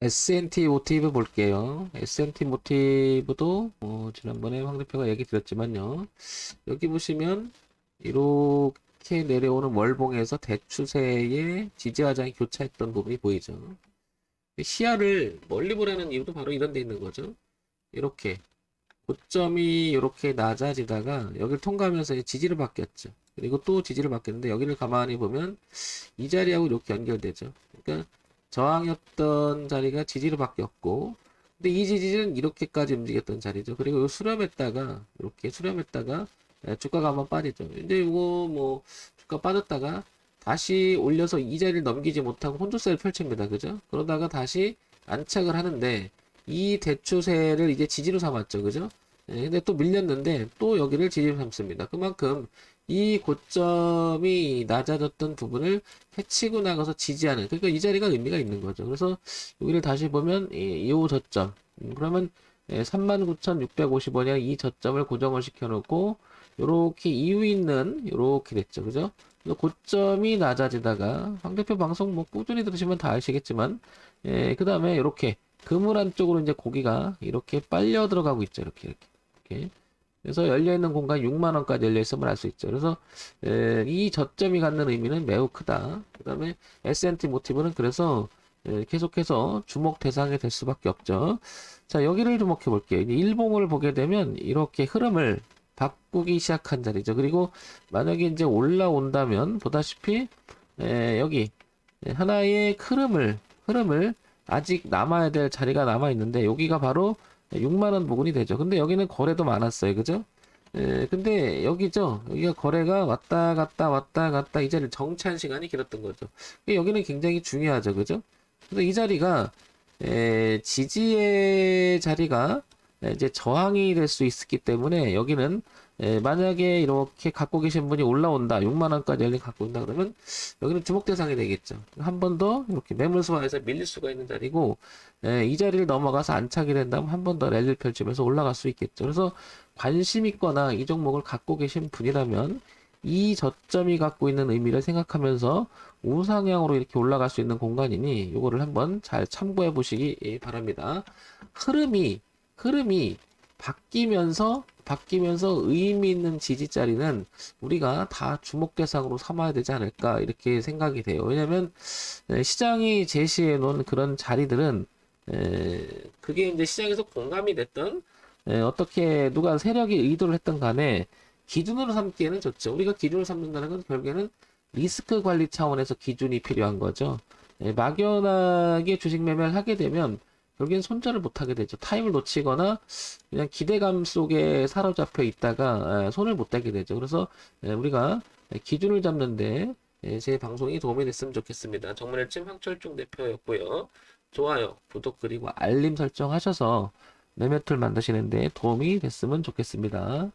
S&T 모티브 볼게요. S&T 모티브도 어, 지난번에 황 대표가 얘기 드렸지만요. 여기 보시면 이렇게 내려오는 월봉에서 대추세의 지지화장이 교차했던 부분이 보이죠. 시야를 멀리 보라는 이유도 바로 이런 데 있는 거죠. 이렇게 고점이 이렇게 낮아지다가 여기를 통과하면서 지지를 바뀌었죠. 그리고 또 지지를 바뀌었는데 여기를 가만히 보면 이 자리하고 이렇게 연결되죠. 그러니까 저항이었던 자리가 지지로 바뀌었고 근데 이 지지는 이렇게까지 움직였던 자리죠. 그리고 요 수렴했다가 이렇게 수렴했다가 에, 주가가 한번 빠지죠. 이제 이거 뭐 주가 빠졌다가 다시 올려서 이 자리를 넘기지 못하고 혼조세를 펼칩니다. 그죠? 그러다가 다시 안착을 하는데 이 대추세를 이제 지지로 삼았죠. 그죠? 예, 근데 또 밀렸는데 또 여기를 지지로 삼습니다. 그만큼 이 고점이 낮아졌던 부분을 해치고 나가서 지지하는 그러니까 이 자리가 의미가 있는 거죠. 그래서 여기를 다시 보면 이, 이 저점 음, 그러면 39,650원이야 이 저점을 고정을 시켜놓고 요렇게 이유 있는 요렇게 됐죠. 그죠? 고점이 낮아지다가 황 대표 방송 뭐 꾸준히 들으시면 다 아시겠지만 예, 그 다음에 이렇게 그물 안쪽으로 이제 고기가 이렇게 빨려 들어가고 있죠. 이렇게 이렇게 이렇게. 그래서 열려있는 공간 6만원까지 열려있음을 알 수 있죠. 그래서 에, 이 저점이 갖는 의미는 매우 크다. 그 다음에 S&T 모티브는 그래서 에, 계속해서 주목 대상이 될 수밖에 없죠. 자 여기를 주목해 볼게요. 일봉을 보게 되면 이렇게 흐름을 바꾸기 시작한 자리죠. 그리고 만약에 이제 올라온다면 보다시피 에, 여기 하나의 흐름을 흐름을 아직 남아야 될 자리가 남아 있는데 여기가 바로 6만원 부근이 되죠. 근데 여기는 거래도 많았어요. 그죠? 에, 근데 여기죠. 여기가 거래가 왔다 갔다 왔다 갔다 이 자리를 정체한 시간이 길었던 거죠. 여기는 굉장히 중요하죠. 그죠? 그래서 이 자리가 에, 지지의 자리가 에, 이제 저항이 될 수 있기 때문에 여기는 에, 만약에 이렇게 갖고 계신 분이 올라온다 6만원까지 열린 갖고 온다 그러면 여기는 주목 대상이 되겠죠. 한 번 더 이렇게 매물 소화해서 밀릴 수가 있는 자리고 예, 이 자리를 넘어가서 안착이 된다면 한 번 더 랠리를 펼치면서 올라갈 수 있겠죠. 그래서 관심 있거나 이 종목을 갖고 계신 분이라면 이 저점이 갖고 있는 의미를 생각하면서 우상향으로 이렇게 올라갈 수 있는 공간이니 이거를 한번 잘 참고해 보시기 바랍니다. 흐름이 흐름이 바뀌면서 바뀌면서 의미 있는 지지 자리는 우리가 다 주목 대상으로 삼아야 되지 않을까 이렇게 생각이 돼요. 왜냐면 에, 시장이 제시해 놓은 그런 자리들은 에, 그게 이제 시장에서 공감이 됐던 에, 어떻게 누가 세력이 의도를 했던 간에 기준으로 삼기에는 좋죠. 우리가 기준을 삼는다는 건 결국에는 리스크 관리 차원에서 기준이 필요한 거죠. 에, 막연하게 주식 매매를 하게 되면 결국엔 손절을 못하게 되죠. 타임을 놓치거나 그냥 기대감 속에 사로잡혀 있다가 에, 손을 못 대게 되죠. 그래서 에, 우리가 기준을 잡는데 에, 제 방송이 도움이 됐으면 좋겠습니다. 정문일침 황철중 대표였고요. 좋아요, 구독 그리고 알림 설정 하셔서 매매툴 만드시는데 도움이 됐으면 좋겠습니다.